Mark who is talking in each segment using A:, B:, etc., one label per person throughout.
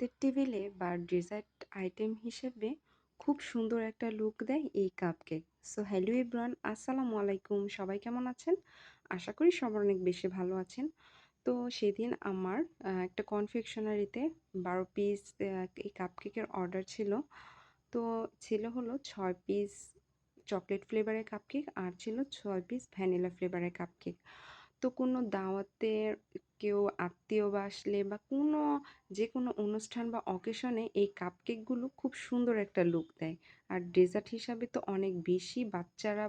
A: দাওয়াতের টেবিলে বা ডেজার্ট আইটেম হিসেবে খুব সুন্দর একটা লুক দেয় এই কাপকেক সো হ্যালো এভরিওয়ান আসসালামু আলাইকুম। সবাই কেমন আছেন? আশা করি সবার অনেক বেশি ভালো আছেন। তো, সেদিন আমার একটা কনফেকশনারিতে বারো পিস এই কাপকেকের অর্ডার ছিল। তো, ছিল হলো ছয় পিস চকলেট ফ্লেভারের কাপকেক আর ছিল ছয় পিস ভ্যানিলা ফ্লেভারের কাপকেক তো কোনো দাওয়াতের কেউ আত্মীয় বা আসলে বা কোনো যে কোনো অনুষ্ঠান বা অকেশনে এই কাপকেকগুলো খুব সুন্দর একটা লুক দেয়। আর ডেজার্ট হিসাবে তো অনেক বেশি বাচ্চারা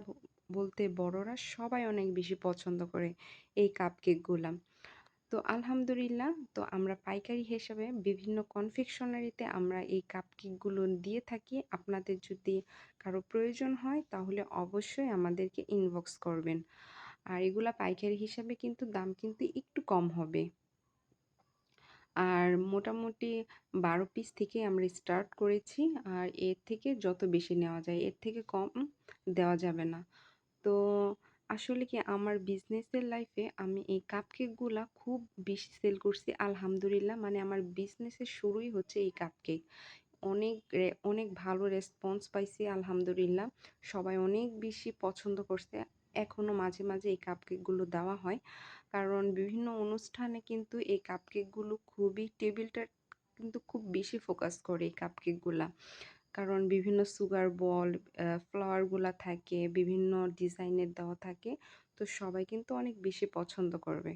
A: বলতে বড়রা সবাই অনেক বেশি পছন্দ করে এই কাপকেকগুলো তো আলহামদুলিল্লাহ, তো আমরা পাইকারি হিসাবে বিভিন্ন কনফেকশনারিতে আমরা এই কাপকেকগুলো দিয়ে থাকি। আপনাদের যদি কারও প্রয়োজন হয়, তাহলে অবশ্যই আমাদেরকে ইনবক্স করবেন। আর এগুলা পাইকারি হিসাবে কিন্তু দাম কিন্তু একটু কম হবে। আর মোটামুটি বারো পিস থেকে আমরা স্টার্ট করেছি, আর এর থেকে যত বেশি নেওয়া যায়, এর থেকে কম দেওয়া যাবে না। তো আসলে কি আমার বিজনেসের লাইফে আমি এই কাপকেকগুলা খুব বেশি সেল করছি, আলহামদুলিল্লাহ। মানে আমার বিজনেসের শুরুই হচ্ছে এই কাপকেক অনেক অনেক ভালো রেসপন্স পাইছি, আলহামদুলিল্লাহ। সবাই অনেক বেশি পছন্দ করছে। এখনও মাঝে মাঝে এই কাপকেকগুলো দেওয়া হয়। কারণ বিভিন্ন অনুষ্ঠানে কিন্তু এই কাপকেকগুলো খুবই টেবিলটা কিন্তু খুব বেশি ফোকাস করে এই কাপকেকগুলা কারণ বিভিন্ন সুগার বল ফ্লাওয়ারগুলা থাকে, বিভিন্ন ডিজাইনের দেওয়া থাকে, তো সবাই কিন্তু অনেক বেশি পছন্দ করবে।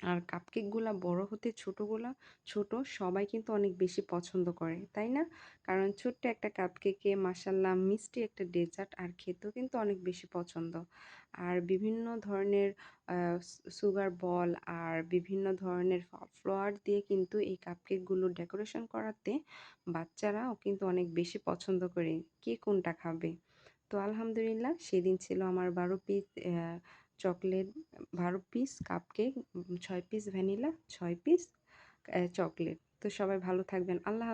A: আর কাপকেকগুলা বড় হতে ছোটোগুলা ছোট সবাই কিন্তু অনেক বেশি পছন্দ করে, তাই না? কারণ ছোট্ট একটা কাপকেকে মাসাল্লাহ মিষ্টি একটা ডেজার্ট আর খেতেও কিন্তু অনেক বেশি পছন্দ। আর বিভিন্ন ধরনের সুগার বল আর বিভিন্ন ধরনের ফ্লাওয়ার দিয়ে কিন্তু এই কাপকেকগুলো ডেকোরেশন করাতে বাচ্চারাও কিন্তু অনেক বেশি পছন্দ করে। কে কোনটা খাবে? তো আলহামদুলিল্লাহ সেদিন ছিল আমার বারো পিস চকলেট বারো পিস কাপকেক ছয় পিস ভ্যানিলা ছয় পিস চকলেট তো সবাই ভালো থাকবেন। আল্লাহ